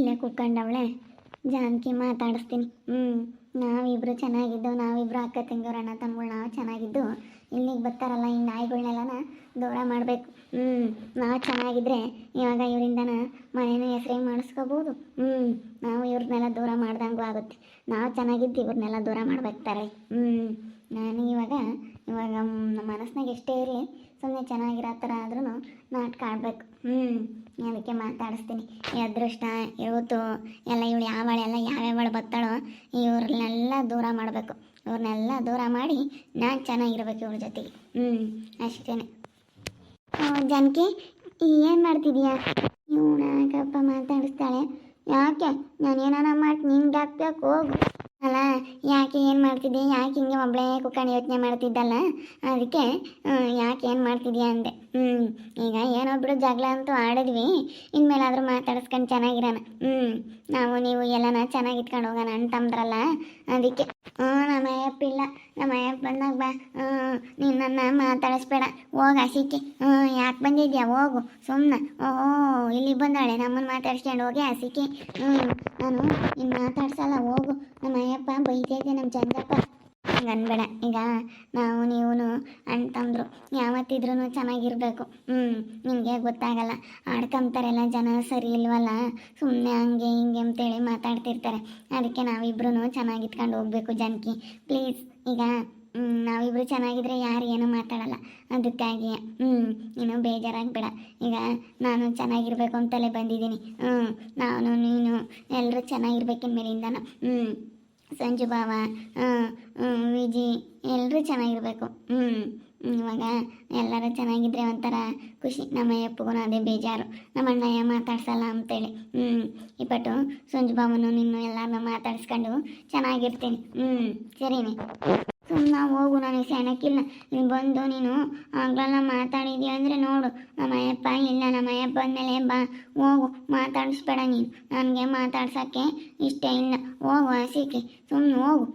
ಇಲ್ಲೇ ಕುತ್ಕೊಂಡವಳೆ. ಜಾನಕಿ ಮಾತಾಡಿಸ್ತೀನಿ. ಹ್ಞೂ ನಾವಿಬ್ರು ಚೆನ್ನಾಗಿದ್ದು, ನಾವಿಬ್ರು ಅಕ್ಕ ತಂಗಿಯವ್ರ, ಅಣ್ಣ ತಮ್ಮಗಳು, ನಾವು ಚೆನ್ನಾಗಿದ್ದು, ಇಲ್ಲಿಗೆ ಬರ್ತಾರಲ್ಲ, ಈ ನಾಯಿಗಳನ್ನೆಲ್ಲನ ದೂರ ಮಾಡಬೇಕು. ಹ್ಞೂ ನಾವು ಚೆನ್ನಾಗಿದ್ರೆ ಇವಾಗ ಇವರಿಂದನ ಮನೇನ ಹೆಸ್ರಿಗೆ ಮಾಡಿಸ್ಕೋಬೋದು. ಹ್ಞೂ ನಾವು ಇವ್ರನ್ನೆಲ್ಲ ದೂರ ಮಾಡ್ದಂಗೂ ಆಗುತ್ತೆ. ನಾವು ಚೆನ್ನಾಗಿದ್ದು ಇವ್ರನ್ನೆಲ್ಲ ದೂರ ಮಾಡ್ಬೇಕಾರೆ ಹ್ಞೂ ನಾನು ಇವಾಗ ಇವಾಗ ನಮ್ಮ ಮನಸ್ಸಿನಾಗ ಎಷ್ಟೇ ಇರಲಿ ಸುಮ್ಮನೆ ಚೆನ್ನಾಗಿರೋ ಥರ ಆದ್ರೂ ನಾಟಕ ಆಡಬೇಕು ಹ್ಞೂ ಅದಕ್ಕೆ ಮಾತಾಡಿಸ್ತೀನಿ. ಅದೃಷ್ಟ ಇವತ್ತು ಎಲ್ಲ ಇವಳು ಯಾವಳೆಲ್ಲ ಯಾವ್ಯಾವಳು ಬರ್ತಾಳೋ, ಇವ್ರನ್ನೆಲ್ಲ ದೂರ ಮಾಡಬೇಕು. ಇವ್ರನ್ನೆಲ್ಲ ದೂರ ಮಾಡಿ ನಾನು ಚೆನ್ನಾಗಿರ್ಬೇಕು ಇವ್ರ ಜೊತೆಗೆ. ಹ್ಞೂ ಅಷ್ಟೇ ಜಾನಕಿ ಏನು ಮಾಡ್ತಿದೀಯಾ? ಇವಳಾಗಪ್ಪ ಮಾತಾಡಿಸ್ತಾಳೆ? ಯಾಕೆ? ನಾನು ಏನಾರ ಮಾಡಿ ನಿಂಗೆ ಹಾಕ್ಬೇಕು ಹೋಗು ಅಲ್ಲ, ಯಾಕೆ ಏನು ಮಾಡ್ತಿದ್ದೆ? ಯಾಕೆ ಹಿಂಗೆ ಒಬ್ಬಳೇ ಕುಕ್ಕಂಡು ಯೋಚನೆ ಮಾಡ್ತಿದ್ದಲ್ಲ? ಅದಕ್ಕೆ ಯಾಕೆ ಏನು ಮಾಡ್ತಿದ್ಯಾ ಅಂದೆ. ಹ್ಞೂ ಈಗ ಏನೋ ಜಗಳ ಅಂತೂ ಆಡಿದ್ವಿ. ಇನ್ಮೇಲಾದರೂ ಮಾತಾಡಿಸ್ಕೊಂಡು ಚೆನ್ನಾಗಿರೋಣ. ಹ್ಞೂ ನಾವು, ನೀವು ಎಲ್ಲನ ಚೆನ್ನಾಗಿ ಇಟ್ಕೊಂಡು ಹೋಗೋಣ ಅಂತಂದ್ರಲ್ಲ, ಅದಕ್ಕೆ ಹ್ಞೂ ನಮ್ಮ ಅಯ್ಯಪ್ಪ ಇಲ್ಲ. ನಮ್ಮ ಅಯ್ಯಪ್ಪ ಬಂದಾಗ ಬಾ. ಹ್ಞೂ ನೀನು ನನ್ನ ಮಾತಾಡಿಸ್ಬೇಡ. ಹೋಗ ಹಸಿಕೆ ಹ್ಞೂ ಯಾಕೆ ಬಂದಿದ್ಯಾ? ಹೋಗು. ಸುಮ್ಮನೆ ಓಹೋ ಇಲ್ಲಿ ಬಂದಾಳೆ. ನಮ್ಮನ್ನು ಮಾತಾಡ್ಸ್ಕೊಂಡು ಹೋಗಿ ಹಸಿಕೆ ಹ್ಞೂ ನಾನು ಇನ್ನು ಮಾತಾಡ್ಸಲ್ಲ, ಹೋಗು. ನಮ್ಮ ಅಯ್ಯಪ್ಪ ಬೈತೈತೆ ನಮ್ಮ ಚಂದಪ್ಪ ಹಂಗೆ ಅನ್ಬೇಡ ಈಗ ನಾವು ನೀವು ಅಂತಂದ್ರು ಯಾವತ್ತಿದ್ರೂ ಚೆನ್ನಾಗಿರ್ಬೇಕು. ಹ್ಞೂ ನಿಮಗೆ ಗೊತ್ತಾಗಲ್ಲ. ಆಡ್ಕೊಂತಾರೆಲ್ಲ ಜನ ಸರಿ ಇಲ್ವಲ್ಲ? ಸುಮ್ಮನೆ ಹಂಗೆ ಹಿಂಗೆ ಅಂತೇಳಿ ಮಾತಾಡ್ತಿರ್ತಾರೆ. ಅದಕ್ಕೆ ನಾವಿಬ್ರು ಚೆನ್ನಾಗಿ ಇಟ್ಕೊಂಡು ಹೋಗ್ಬೇಕು ಜನಕ್ಕೆ ಪ್ಲೀಸ್, ಈಗ ನಾವಿಬ್ರು ಚೆನ್ನಾಗಿದ್ರೆ ಯಾರು ಏನೂ ಮಾತಾಡಲ್ಲ. ಅದಕ್ಕಾಗಿ ಹ್ಞೂ ನೀನು ಬೇಜಾರಾಗ್ಬೇಡ. ಈಗ ನಾನು ಚೆನ್ನಾಗಿರ್ಬೇಕು ಅಂತಲೇ ಬಂದಿದ್ದೀನಿ. ಹ್ಞೂ ನಾನು, ನೀನು ಎಲ್ಲರೂ ಚೆನ್ನಾಗಿರ್ಬೇಕಿನ ಮೇಲಿಂದನು ಹ್ಞೂ ಸಂಜು ಬಾವ ವಿಜಿ ಎಲ್ಲರೂ ಚೆನ್ನಾಗಿರ್ಬೇಕು. ಹ್ಞೂ ಇವಾಗ ಎಲ್ಲರೂ ಚೆನ್ನಾಗಿದ್ರೆ ಒಂಥರ ಖುಷಿ. ನಮ್ಮ ಅಪ್ಪಗೂ ಅದೇ ಬೇಜಾರು. ನಮ್ಮ ಅಣ್ಣಯ್ಯ ಮಾತಾಡ್ಸಲ್ಲ ಅಂತೇಳಿ. ಹ್ಞೂ ಇಪ್ಪಟ್ಟು ಸಂಜು ಬಾವನು ನಿನ್ನ ಎಲ್ಲರನ್ನೂ ಮಾತಾಡಿಸ್ಕೊಂಡು ಚೆನ್ನಾಗಿರ್ತೀನಿ. ಹ್ಞೂ ಸರಿನೇ. ಸುಮ್ಮನೆ ಹೋಗು, ನನಗೆ ಸೆಣಕ್ಕಿಲ್ಲ ನೀನು ಬಂದು ನೀನು ಆಗ್ಲೆಲ್ಲ ಮಾತಾಡಿದ್ಯಾ ಅಂದರೆ ನೋಡು. ನಮ್ಮ ಅಯ್ಯಪ್ಪ ಇಲ್ಲ ನಮ್ಮ ಅಯ್ಯಪ್ಪ ಬಂದಮೇಲೆ ಬಾ, ಹೋಗು. ಮಾತಾಡಿಸ್ಬೇಡ ನೀನು. ನನಗೆ ಮಾತಾಡ್ಸೋಕ್ಕೆ ಇಷ್ಟ ಇಲ್ಲ. ಹೋಗು ಹಸಿಕೆ ಸುಮ್ಮನೆ ಹೋಗು.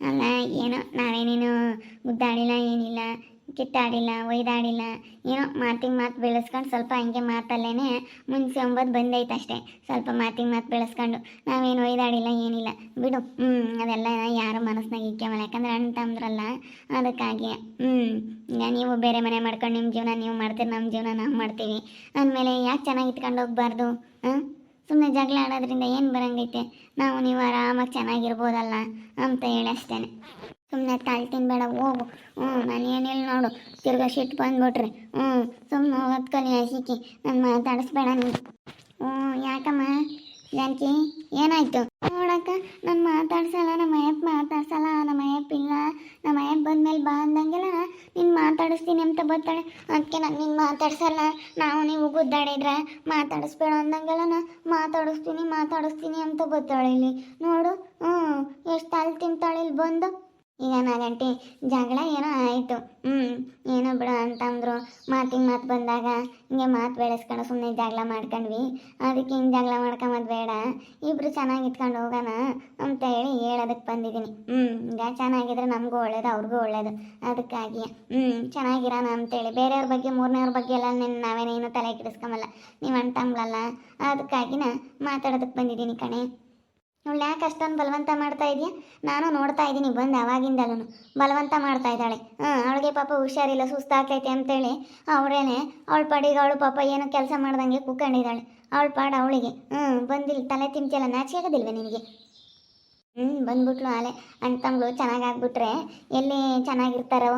ಅಲ್ಲ, ಏನೋ ನಾವೇನೇನು ಗುದ್ದಾಡಿಲ್ಲ, ಏನಿಲ್ಲ. ಕಿತ್ತಾಡಿಲ್ಲ ಒಯ್ದಾಡಿಲ್ಲ, ಏನೋ ಮಾತಿಗೆ ಮಾತು ಬೆಳೆಸ್ಕೊಂಡು ಸ್ವಲ್ಪ ಹಂಗೆ ಮಾತಲ್ಲೇ ಮುಂಚೆ ಬಂದೈತೆ ಅಷ್ಟೇ. ಸ್ವಲ್ಪ ಮಾತಿಗೆ ಮಾತು ಬೆಳೆಸ್ಕೊಂಡು ನಾವೇನು ಒಯ್ದಾಡಿಲ್ಲ, ಏನಿಲ್ಲ. ಬಿಡು ಹ್ಞೂ ಅದೆಲ್ಲ ಯಾರು ಮನಸ್ಸಿನಾಗ ಇಕ್ಕೆಮಲ್ಲ ಯಾಕಂದ್ರೆ ಅಣ್ಣ ತಂದ್ರಲ್ಲ ಅದಕ್ಕಾಗಿ ಹ್ಞೂ ಈಗ ನೀವು ಬೇರೆ ಮನೆ ಮಾಡ್ಕೊಂಡು ನಿಮ್ಮ ಜೀವನ, ನೀವು ಮಾಡ್ತೀರಿ ನಮ್ಮ ಜೀವನ, ನಾವು ಮಾಡ್ತೀವಿ. ಅಂದಮೇಲೆ ಯಾಕೆ ಚೆನ್ನಾಗಿ ಇಟ್ಕೊಂಡು ಹೋಗ್ಬಾರ್ದು, ಹಾಂ? ಸುಮ್ಮನೆ ಜಗಳ ಆಡೋದ್ರಿಂದ ಏನು ಬರಂಗೈತೆ? ನಾವು ನೀವು ಆರಾಮಾಗಿ ಚೆನ್ನಾಗಿರ್ಬೋದಲ್ಲ ಅಂತ ಹೇಳಿ ಅಷ್ಟೇ ಸುಮ್ಮನೆ ತಾಳಿ ತಿನ್ಬೇಡ, ಹೋಗು. ಹ್ಞೂ ನಾನು ಏನಿಲ್ಲ ನೋಡು. ತಿರ್ಗಾ ಸಿಟ್ಟು ಬಂದ್ಬಿಟ್ರಿ. ಹ್ಞೂ ಸುಮ್ಮನೆ ಹೋಗೋದು ಕಲಿ ಹಸಿಕಿ ನಾನು ಮಾತಾಡಿಸ್ಬೇಡ ನೀನು. ಹ್ಞೂ ಯಾಕಮ್ಮ? ಜಾನಕಿ, ಏನಾಯ್ತು? ನೋಡಕ್ಕ ನಾನು ಮಾತಾಡ್ಸಲ್ಲ, ನಮ್ಮ ಅಯ್ಯಪ್ಪ ಮಾತಾಡ್ಸಲ್ಲ, ನಮ್ಮ ಅಯ್ಯಪ್ಪ ಇಲ್ಲ, ನಮ್ಮ ಅಯ್ಯಪ್ಪ ಬಂದ್ಮೇಲೆ ಬಾ ಅಂದಂಗೆಲ್ಲ ನೀನು ಮಾತಾಡಿಸ್ತೀನಿ ಅಂತ ಬರ್ತಾಳೆ. ಅದಕ್ಕೆ ನಾನು ನಿನ್ನ ಮಾತಾಡ್ಸಲ್ಲ, ನಾವು ನೀವು ಗುದ್ದಾಡಿದ್ರೆ ಮಾತಾಡಿಸ್ಬೇಡ ಅಂದಂಗೆಲ್ಲ ನಾ ಮಾತಾಡಿಸ್ತೀನಿ ಮಾತಾಡಿಸ್ತೀನಿ ಅಂತ ಬರ್ತಾಳೆ ಇಲ್ಲಿ. ನೋಡು ಹ್ಞೂ ಎಷ್ಟು ಅಲ್ಲಿ ತಿಂತಾಳೆ ಇಲ್ಲಿ ಬಂದು. ಈಗ ನಾಗಂಟಿ ಜಗಳ ಏನೋ ಆಯಿತು. ಹ್ಞೂ ಏನೋ ಬಿಡು ಅಂತಂದ್ರು ಮಾತಿಗೆ ಮಾತು ಬಂದಾಗ ಹಿಂಗೆ ಮಾತು ಬೆಳೆಸ್ಕೊಂಡು ಸುಮ್ಮನೆ ಜಗಳ ಮಾಡ್ಕೊಂಡ್ವಿ. ಅದಕ್ಕೆ ಹಿಂಗೆ ಜಗಳ ಮಾಡ್ಕೊಂಬೋದು ಬೇಡ. ಇಬ್ಬರು ಚೆನ್ನಾಗಿ ಇಟ್ಕೊಂಡು ಹೋಗೋಣ ಅಂತ ಹೇಳಿ ಹೇಳೋದಕ್ಕೆ ಬಂದಿದ್ದೀನಿ. ಹ್ಞೂ ಈಗ ಚೆನ್ನಾಗಿದ್ರೆ ನಮಗೂ ಒಳ್ಳೇದು, ಅವ್ರಿಗೂ ಒಳ್ಳೇದು. ಅದಕ್ಕಾಗಿ ಹ್ಞೂ ಚೆನ್ನಾಗಿರೋಣ ಅಂತೇಳಿ. ಬೇರೆಯವ್ರ ಬಗ್ಗೆ ಮೂರನೇವ್ರ ಬಗ್ಗೆ ಎಲ್ಲ ನಿನ್ನ ನಾವೇನೇನು ತಲೆ ಕೆಡಿಸ್ಕೊಂಬಲ್ಲ. ನೀವು ಅಣ್ತಂಬ್ಲಲ್ಲ ಅದಕ್ಕಾಗಿನ ಮಾತಾಡೋದಕ್ಕೆ ಬಂದಿದ್ದೀನಿ ಕಣೆ. ಅವಳು ಯಾಕೆ ಅಷ್ಟೊಂದು ಬಲವಂತ ಮಾಡ್ತಾ ಇದೆಯಾ? ನಾನು ನೋಡ್ತಾ ಇದ್ದೀನಿ, ಬಂದು ಅವಾಗಿಂದಲೂ ಬಲವಂತ ಮಾಡ್ತಾ ಇದ್ದಾಳೆ. ಹಾಂ, ಅವಳಿಗೆ ಪಾಪ ಹುಷಾರಿಲ್ಲ, ಸುಸ್ತಾಗ್ತೈತೆ ಅಂತೇಳಿ ಅವಳೇನೆ ಅವಳ ಪಾಡಿಗೆ ಅವಳು ಪಾಪ ಏನೋ ಕೆಲಸ ಮಾಡ್ದಂಗೆ ಕೂಕೊಂಡಿದ್ದಾಳೆ ಅವಳ ಪಾಡ ಅವಳಿಗೆ. ಹ್ಞೂ ಬಂದಿಲ್ಲ ತಲೆ ತಿಂತಿಯಲ್ಲ ನಾಚಿಕೆ ಆಗೋದಿಲ್ವಾ ನಿನಗೆ? ಹ್ಞೂ ಬಂದ್ಬಿಟ್ಲು ಆಲೆ ಅಣ್ಣ ತಮ್ಮಗಳು ಚೆನ್ನಾಗಾಗ್ಬಿಟ್ರೆ ಎಲ್ಲಿ ಚೆನ್ನಾಗಿರ್ತಾರೋ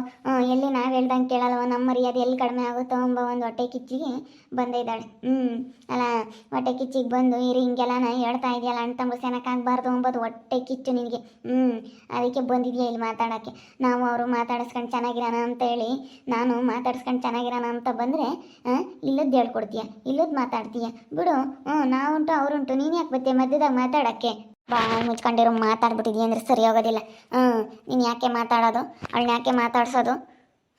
ಎಲ್ಲಿ ನಾವು ಹೇಳ್ದಂಗೆ ಕೇಳಲ್ವ ನಮ್ಮ ಮರ್ಯಾದೆ ಎಲ್ಲಿ ಕಡಿಮೆ ಆಗುತ್ತೋ ಎಂಬ ಒಂದು ಹೊಟ್ಟೆ ಕಿಚ್ಚಿಗೆ ಬಂದಿದ್ದಾಳೆ. ಹ್ಞೂ ಅಲ್ಲ, ಹೊಟ್ಟೆ ಕಿಚ್ಚಿಗೆ ಬಂದು, ಇರಿ, ಹಿಂಗೆಲ್ಲ ನಾ ಹೇಳ್ತಾ ಇದೆಯಲ್ಲ, ಅಣ್ಣ ತಮ್ಮ ಸೆನಕ್ಕಾಗಬಾರ್ದು ಅಂಬೋದು ಹೊಟ್ಟೆ ಕಿಚ್ಚು ನಿನಗೆ. ಹ್ಞೂ ಅದಕ್ಕೆ ಬಂದಿದೆಯಾ ಇಲ್ಲಿ ಮಾತಾಡೋಕ್ಕೆ? ನಾವು ಅವರು ಮಾತಾಡಿಸ್ಕೊಂಡು ಚೆನ್ನಾಗಿರೋಣ ಅಂತ ಹೇಳಿ, ನಾನು ಮಾತಾಡಿಸ್ಕೊಂಡು ಚೆನ್ನಾಗಿರೋಣ ಅಂತ ಬಂದರೆ ಇಲ್ಲದ್ದು ಹೇಳ್ಕೊಡ್ತೀಯ? ಇಲ್ಲದ್ದು ಮಾತಾಡ್ತೀಯ? ಬಿಡು ಹ್ಞೂ ನಾವುಂಟು, ಅವರುಂಟು, ನೀನು ಯಾಕೆ ಬತ್ತೆ ಮಧ್ಯದಾಗ ಮಾತಾಡೋಕ್ಕೆ? ಬಾಯಿ ಮುಚ್ಕೊಂಡಿರೋ, ಮಾತಾಡ್ಬಿಟ್ಟಿದ್ಯ ಅಂದ್ರೆ ಸರಿ ಹೋಗೋದಿಲ್ಲ. ಹ್ಞೂ, ನೀನು ಯಾಕೆ ಮಾತಾಡೋದು? ಅವಳನ್ನ ಯಾಕೆ ಮಾತಾಡ್ಸೋದು?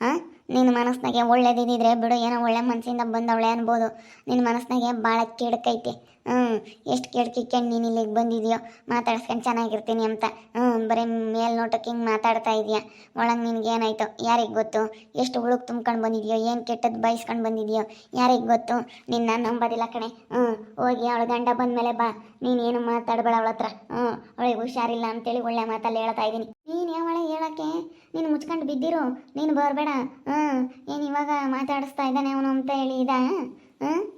ಹಾಂ? ನಿನ್ನ ಮನಸ್ಸಿನಾಗೆ ಒಳ್ಳೇದಿದ್ದಿದ್ರೆ ಬಿಡು, ಏನೋ ಒಳ್ಳೆ ಮನಸ್ಸಿಂದ ಬಂದವಳೆ ಅನ್ಬೋದು. ನಿನ್ನ ಮನಸ್ಸಿನಾಗೆ ಭಾಳ ಕೆಡಕೈತೆ. ಹ್ಞೂ, ಎಷ್ಟು ಕೇಳ್ಕಿಕ್ಕೊಂಡು ನೀನು ಇಲ್ಲಿಗೆ ಬಂದಿದೆಯೋ? ಮಾತಾಡ್ಸ್ಕೊಂಡು ಚೆನ್ನಾಗಿರ್ತೀನಿ ಅಂತ. ಹ್ಞೂ, ಬರೀ ಮೇಲ್ನೋಟಕ್ಕೆ ಹಿಂಗೆ ಮಾತಾಡ್ತಾ ಇದೆಯಾ? ಒಳಗೆ ನಿನಗೆ ಏನಾಯ್ತು? ಯಾರಿಗೆ ಗೊತ್ತು? ಎಷ್ಟು ಹುಳುಕ್ ತುಂಬ್ಕೊಂಡು ಬಂದಿದೆಯೋ? ಏನು ಕೆಟ್ಟದ್ದು ಬಯಸ್ಕೊಂಡು ಬಂದಿದೆಯೋ? ಯಾರಿಗೆ ಗೊತ್ತು? ನಿನ್ನ ನಂಬೋದಿಲ್ಲ ಕಣೆ. ಹ್ಞೂ, ಹೋಗಿ ಅವಳ ಗಂಡ ಬಂದಮೇಲೆ ಬಾ. ನೀನೇನು ಮಾತಾಡಬೇಡ ಅವಳ ಹತ್ರ. ಹ್ಞೂ, ಅವಳಿಗೆ ಹುಷಾರಿಲ್ಲ ಅಂತೇಳಿ ಒಳ್ಳೆ ಮಾತಲ್ಲಿ ಹೇಳ್ತಾ ಇದ್ದೀನಿ. ನೀನು ಯಾವಳೆ ಹೇಳೋಕ್ಕೆ? ನೀನು ಮುಚ್ಕೊಂಡು ಬಿದ್ದಿರು? ನೀನು ಬರಬೇಡ. ಹ್ಞೂ, ಏನು ಇವಾಗ ಮಾತಾಡಿಸ್ತಾ ಇದ್ದಾನೆ ಅವನು ಅಂತ ಹೇಳಿ ಇದ ಹ್ಞೂ?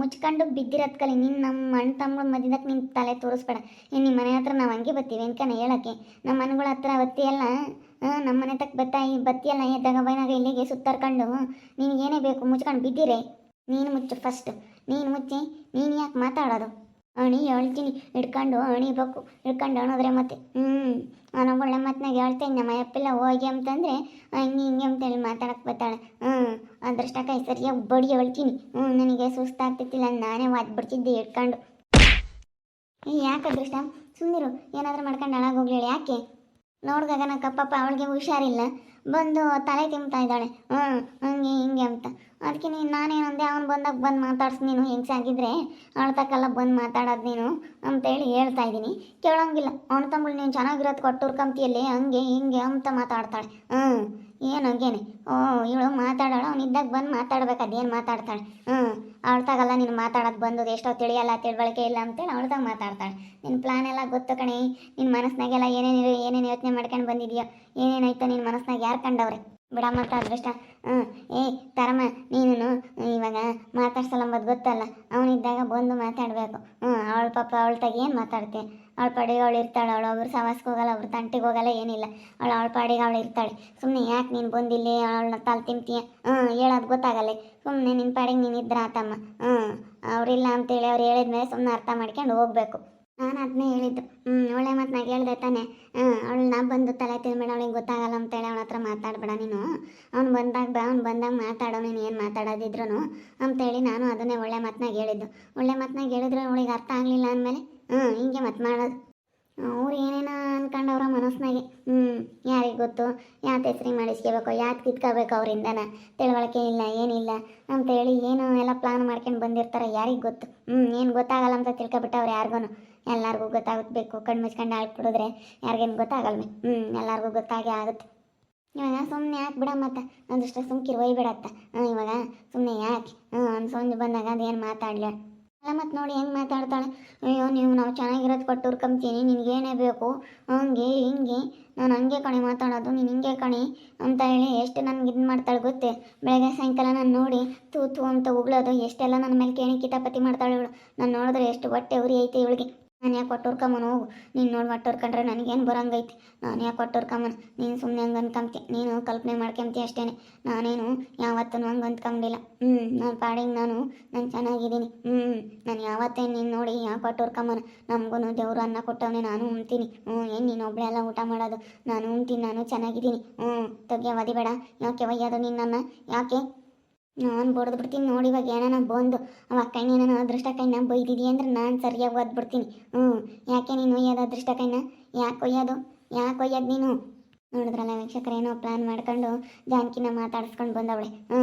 ಮುಚ್ಕೊಂಡು ಬಿದ್ದಿರತ್ಕಲಿ ನೀನು ನಮ್ಮ ಅಣ್ಣ ತಮ್ಮ ಮಧ್ಯದಾಗ ನಿನ್ನ ತಲೆ ತೋರಿಸ್ಬೇಡ. ಏನು ನಿಮ್ಮ ಮನೆ ಹತ್ರ ನಾವು ಹಂಗೆ ಬರ್ತೀವಿ ಅನ್ಕನ ಹೇಳಕ್ಕೆ. ನಮ್ಮ ಮನೆಗಳ ಹತ್ರ ಬತ್ತಿಯಲ್ಲ ನಮ್ಮ ಮನೆ ತಕ್ಕ ಬತ್ತಾಯಿ ಬತ್ತಿಯಲ್ಲ ಎದ್ದಾಗ ಬೈನಾಗ ಇಲ್ಲಿಗೆ ಸುತ್ತಾರ್ಕೊಂಡು ನಿನಗೇನೇ ಬೇಕು ಮುಚ್ಕೊಂಡು ಬಿದ್ದಿರೆ. ನೀನು ಮುಚ್ಚು ಫಸ್ಟ್ ನೀನು ಮುಚ್ಚಿ, ನೀನು ಯಾಕೆ ಮಾತಾಡೋದು? ಅಣಿ ಹೇಳ್ತೀನಿ, ಹಿಡ್ಕೊಂಡು ಅಣಿಬೇಕು ಹಿಡ್ಕೊಂಡು ಅಣಿದ್ರೆ ಮತ್ತೆ. ಹ್ಞೂ ನಾನು ಒಳ್ಳೆ ಮಾತನಾಗ ಹೇಳ್ತೇನೆ ನಮ್ಮ ಅಯ್ಯಪ್ಪಿಲ್ಲ ಹೋಗಿ ಅಂತಂದರೆ ಹಿಂಗೆ ಹಿಂಗೆ ಅಂತೇಳಿ ಮಾತಾಡಕ್ಕೆ ಬರ್ತಾಳೆ. ಹ್ಞೂ ಅದೃಷ್ಟಕ್ಕಾಗಿ ಸರಿಯಾಗಿ ಬಡಿ ಹೇಳ್ತೀನಿ. ಹ್ಞೂ ನನಗೆ ಸುಸ್ತಾಗ್ತಿತ್ತಿಲ್ಲ, ನಾನೇ ಬಿಡ್ತಿದ್ದೆ ಇಟ್ಕೊಂಡು ಯಾಕೆ ಅದೃಷ್ಟ? ಸುಮ್ಮನಿರು ಏನಾದರೂ ಮಾಡ್ಕೊಂಡು ಹಾಳಾಗೋಗ್ಲಿ ಯಾಕೆ? ನೋಡ್ದಾಗ ನಾ ಕಪ್ಪಪ್ಪ ಅವಳಿಗೆ ಹುಷಾರಿಲ್ಲ. ಬಂದು ತಲೆ ತಿಂತಾ ಇದ್ದಾಳೆ. ಹ್ಞೂ ಹಂಗೆ ಹಿಂಗೆ ಅಂತ. ಅದಕ್ಕೆ ನೀನು ನಾನೇನಂದೆ ಅವ್ನು ಬಂದಾಗ ಬಂದು ಮಾತಾಡ್ಸಿ ನೀನು ಹೆಂಗಸಾಗಿದ್ರೆ ಅವಳ ತಕ್ಕಲ್ಲ ಬಂದು ಮಾತಾಡೋದು ನೀನು ಅಂತೇಳಿ ಹೇಳ್ತಾ ಇದ್ದೀನಿ. ಕೇಳೋಂಗಿಲ್ಲ. ಅವ್ನ ತಮ್ಮಳು ನೀನು ಚೆನ್ನಾಗಿರೋದು ಕೊಟ್ಟುರ್ಕಂತಿಯಲ್ಲಿ ಹಂಗೆ ಹಿಂಗೆ ಅಂತ ಮಾತಾಡ್ತಾಳೆ. ಹ್ಞೂ ಏನು ಹಂಗೇನೆ? ಓ, ಇವಳು ಮಾತಾಡೋಳು ಅವನಿದ್ದಾಗ ಬಂದು ಮಾತಾಡ್ಬೇಕು, ಅದೇನು ಮಾತಾಡ್ತಾಳೆ? ಹ್ಞೂ ಅವಳ್ತಾಗಲ್ಲ ನೀನು ಮಾತಾಡೋದು ಬಂದದ್ದು ಎಷ್ಟೋ ತಿಳಿಯಲ್ಲ, ತಿಳುವಳಿಕೆ ಇಲ್ಲ ಅಂತೇಳಿ ಅವಳ್ದಾಗ ಮಾತಾಡ್ತಾಳೆ. ನಿನ್ನ ಪ್ಲಾನ್ ಎಲ್ಲ ಗೊತ್ತು ಕಣೆ ನಿನ್ನ ಮನಸ್ಸಿನಾಗೆಲ್ಲ ಏನೇನು ಏನೇನು ಯೋಚನೆ ಮಾಡ್ಕೊಂಡು ಬಂದಿದ್ಯೋ ಏನೇನಾಯ್ತು ನಿನ್ನ ಮನಸ್ಸಿನಾಗ ಯಾರು ಕಂಡವ್ರೆ? ಬಿಡಮ್ಮ ಅಂತ ಅದೃಷ್ಟ. ಹ್ಞೂ ಏ, ತರಮ್ಮ ನೀನು ಇವಾಗ ಮಾತಾಡ್ಸಲ್ಲಂಬದು ಗೊತ್ತಲ್ಲ ಅವನಿದ್ದಾಗ ಬಂದು ಮಾತಾಡಬೇಕು. ಹ್ಞೂ ಅವಳ ಪಾಪ, ಅವಳ ತಾಗ ಏನು ಮಾತಾಡ್ತೆ? ಅವಳ ಪಾಡಿಗೆ ಅವಳು ಇರ್ತಾಳೆ, ಅವಳು ಅವ್ರ ಸವಾಸಕ್ಕೆ ಹೋಗಲ್ಲ ಅವ್ರ ತಂಟಿಗೆ ಹೋಗಲ್ಲ, ಏನಿಲ್ಲ. ಅವಳು ಅವಳ ಪಾಡಿಗೆ ಅವಳು ಇರ್ತಾಳೆ. ಸುಮ್ಮನೆ ಯಾಕೆ ನೀನು ಬಂದಿಲ್ಲಿ, ಅವಳನ್ನ ತಾಲ್ ತಿಂತೀಯ? ಹ್ಞೂ ಹೇಳೋದು ಗೊತ್ತಾಗಲ್ಲ. ಸುಮ್ಮನೆ ನಿನ್ನ ಪಾಡಿಗೆ ನೀನು ಇದ್ರ ಆತಮ್ಮ. ಹ್ಞೂ ಅವರಿಲ್ಲ ಅಂತೇಳಿ ಅವ್ರು ಹೇಳಿದ್ಮೇಲೆ ಸುಮ್ಮನೆ ಅರ್ಥ ಮಾಡ್ಕೊಂಡು ಹೋಗ್ಬೇಕು. ನಾನು ಅದನ್ನೇ ಹೇಳಿದ್ದು. ಹ್ಞೂ ಒಳ್ಳೆ ಮಾತನಾಗ ಹೇಳ್ದೆ ತಾನೆ. ಹಾಂ ಅವಳು ನಾ ಬಂದು ತಲೆ ತಿನ್ಬೇಡ ಅವಳಿಗೆ ಗೊತ್ತಾಗಲ್ಲ ಅಂತೇಳಿ ಅವಳ ಹತ್ರ ಮಾತಾಡಬೇಡ ನೀನು. ಅವ್ನು ಬಂದಾಗ ಬಾ, ಅವ್ನು ಬಂದಾಗ ಮಾತಾಡೋ, ನೀನು ಏನು ಮಾತಾಡೋದಿದ್ರು ಅಂತೇಳಿ ನಾನು ಅದನ್ನೇ ಒಳ್ಳೆ ಮಾತನಾಗ ಹೇಳಿದ್ದು. ಒಳ್ಳೆ ಮಾತನಾಗ ಹೇಳಿದ್ರೆ ಅವಳಿಗೆ ಅರ್ಥ ಆಗಲಿಲ್ಲ ಅಂದಮೇಲೆ ಹ್ಞೂ, ಹಿಂಗೆ ಮತ್ತೆ ಮಾಡೋದು. ಅವ್ರು ಏನೇನೋ ಅನ್ಕೊಂಡವ್ರ ಮನಸ್ಸಿನಾಗೆ ಹ್ಞೂ, ಯಾರಿಗೆ ಗೊತ್ತು? ಯಾತ ಹೆಸ್ರಿಗೆ ಮಾಡಿಸ್ಕೋಬೇಕು? ಯಾತ್ ಕಿತ್ಕೋಬೇಕು ಅವರಿಂದನ? ತಿಳುವಳಿಕೆ ಇಲ್ಲ, ಏನಿಲ್ಲ. ಅಂತೇಳಿ ಏನು ಎಲ್ಲ ಪ್ಲಾನ್ ಮಾಡ್ಕೊಂಡು ಬಂದಿರ್ತಾರೆ, ಯಾರಿಗೆ ಗೊತ್ತು? ಹ್ಞೂ, ಏನು ಗೊತ್ತಾಗಲ್ಲ ಅಂತ ತಿಳ್ಕೊಬಿಟ್ಟವ್ರು ಯಾರಿಗೂ ಎಲ್ಲರಿಗೂ ಗೊತ್ತಾಗಬೇಕು ಕಣ್ಣು ಮುಚ್ಕೊಂಡು ಆಗ್ಬಿಡಿದ್ರೆ ಯಾರಿಗೇನು ಗೊತ್ತಾಗಲ್ವೇ ಹ್ಞೂ, ಎಲ್ಲರಿಗೂ ಗೊತ್ತಾಗೇ ಆಗುತ್ತೆ. ಇವಾಗ ಸುಮ್ಮನೆ ಯಾಕೆ ಬಿಡ ಮತ್ತೆ? ಒಂದಷ್ಟು ಸುಮ್ಕಿರು, ಒಯ್ಬಿಡತ್ತ. ಹಾಂ ಇವಾಗ ಸುಮ್ಮನೆ ಯಾಕೆ? ಹ್ಞೂ, ಒಂದು ಸೊಂದು ಬಂದಾಗ ಅದೇನು ಮಾತಾಡಲಿ? ಮತ್ತು ನೋಡಿ ಹೆಂಗೆ ಮಾತಾಡ್ತಾಳೆ. ಅಯ್ಯೋ, ನೀವು ನಾವು ಚೆನ್ನಾಗಿರೋದು ಕೊಟ್ಟು ಹುರ್ಕೊಂತೀನಿ ನಿನಗೇನೇ ಬೇಕು? ಹಂಗೆ, ಹಿಂಗೆ. ನಾನು ಹಂಗೆ ಕಣೆ, ಮಾತಾಡೋದು ನೀನು ಹಿಂಗೆ ಕಣೆ ಅಂತ ಹೇಳಿ ಎಷ್ಟು ನನಗೆ ಇದು ಮಾಡ್ತಾಳೆ ಗೊತ್ತೇ? ಬೆಳಗ್ಗೆ ಸಾಯಂಕಾಲ ನಾನು ನೋಡಿ ತೂ ತೂ ಅಂತ ಉಗ್ಳೋದು, ಎಷ್ಟೆಲ್ಲ ನನ್ನ ಮೇಲೆ ಕೇಣಿ ಕಿತಾಪತಿ ಮಾಡ್ತಾಳೆ ಇವಳು. ನಾನು ನೋಡಿದ್ರೆ ಎಷ್ಟು ಹೊಟ್ಟೆ ಉರಿ ಐತೆ ಇವಳಿಗೆ. ನಾನು ಯಾಕೆ ಕೊಟ್ಟೋರ್ಕಮ್ಮನ ಹೋಗು ನೀನು ನೋಡಿ ಹೊಟ್ಟೋರ್ಕಂಡ್ರೆ ನನಗೇನು ಬರಂಗೈತಿ. ನಾನು ಯಾಕೆ ಕೊಟ್ಟೋರ್ಕಮ್ಮನ ನೀನು ಸುಮ್ಮನೆ ಹಂಗೆ ಅಂದ್ಕೊಂತಿ ನೀನು ಕಲ್ಪನೆ ಮಾಡ್ಕೊಂತಿ ಅಷ್ಟೇ ನಾನೇನು ಯಾವತ್ತೂ ಹಂಗೆ ಅಂದ್ಕೊಂಡಿಲ್ಲ ಹ್ಞೂ ನಾನು ಪಾಡಿಗೆ ನಾನು ನಾನು ಚೆನ್ನಾಗಿದ್ದೀನಿ. ಹ್ಞೂ ನಾನು ಯಾವತ್ತೇ ನೀನು ನೋಡಿ ಯಾಕೆ ಕೊಟ್ಟೋರ್ಕಮ್ಮನ ನಮಗೂ ದೇವರು ಅನ್ನ ಕೊಟ್ಟವನೇ, ನಾನು ಉಣ್ತೀನಿ. ಹ್ಞೂ ಏನು ನೀನು ಒಬ್ಬಳೆ ಎಲ್ಲ ಊಟ ಮಾಡೋದು? ನಾನು ಉಣ್ತೀನಿ, ನಾನು ಚೆನ್ನಾಗಿದ್ದೀನಿ. ಹ್ಞೂ ತೆಗೆ ಒದಿಬೇಡ ಯಾಕೆ ಒಯ್ಯೋದು ನಿನ್ನನ್ನು ಯಾಕೆ? ನಾನು ಬಡ್ದು ಬಿಡ್ತೀನಿ ನೋಡಿ ಇವಾಗ ಏನಾನ ಬಂದು ಅವ ಅಕ್ಕಯ್ಯ ಏನಾನ ಅದೃಷ್ಟ ಕೈನ ಬೈದಿದಿ ಅಂದ್ರೆ ನಾನು ಸರಿಯಾಗಿ ಓದ್ಬಿಡ್ತೀನಿ ಹ್ಞೂ ಯಾಕೆ ನೀನು ಒಯ್ಯೋದು ಅದೃಷ್ಟ ಕೈನ? ಯಾಕೆ ಒಯ್ಯೋದು? ಯಾಕೆ ಒಯ್ಯೋದು ನೀನು? ನೋಡಿದ್ರಲ್ಲ ವೀಕ್ಷಕರು, ಏನೋ ಪ್ಲಾನ್ ಮಾಡ್ಕೊಂಡು ಜಾನಕಿನ ಮಾತಾಡಿಸ್ಕೊಂಡು ಬಂದವಳೆ. ಹ್ಞೂ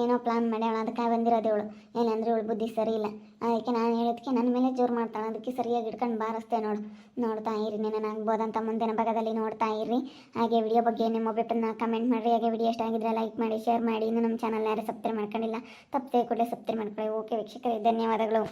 ಏನೋ ಪ್ಲಾನ್ ಮಾಡ್ಯಾಳ ಅದಕ್ಕೆ ಬಂದಿರೋದು ಇವಳು. ಏನಂದ್ರೆ ಇವಳು ಬುದ್ಧಿ ಸರಿ ಇಲ್ಲ ಅದಕ್ಕೆ ನಾನು ಹೇಳೋದಕ್ಕೆ ನನ್ನ ಮೇಲೆ ಜೋರು ಮಾಡ್ತಾಳೆ. ಅದಕ್ಕೆ ಸರಿಯಾಗಿ ಇಟ್ಕೊಂಡು ಬಾರಿಸ್ತೆ ನೋಡು. ನೋಡ್ತಾ ಇರಿ ನಾನು ಆಗ್ಬೋದಂತ ಮುಂದಿನ ಭಾಗದಲ್ಲಿ ನೋಡ್ತಾ ಇರಿ. ಹಾಗೆ ವಿಡಿಯೋ ಬಗ್ಗೆ ನಿಮ್ಮ ಅಭಿಪ್ರಾಯನ ಕಮೆಂಟ್ ಮಾಡಿರಿ. ಹಾಗೆ ವಿಡಿಯೋ ಇಷ್ಟ ಆಗಿದ್ರೆ ಲೈಕ್ ಮಾಡಿ ಶೇರ್ ಮಾಡಿ. ಇನ್ನು ನಮ್ಮ ಚಾನಲ್ ಯಾರು ಸಬ್ಸ್ಕ್ರೈಬ್ ಮಾಡ್ಕೊಂಡಿಲ್ಲ, ತಪ್ಪದೆ ಕೂಡಲೇ ಸಬ್ಸ್ಕ್ರೈಬ್ ಮಾಡ್ಕೊಳ್ಳಿ. ಓಕೆ ವೀಕ್ಷಕರೇ, ಧನ್ಯವಾದಗಳು.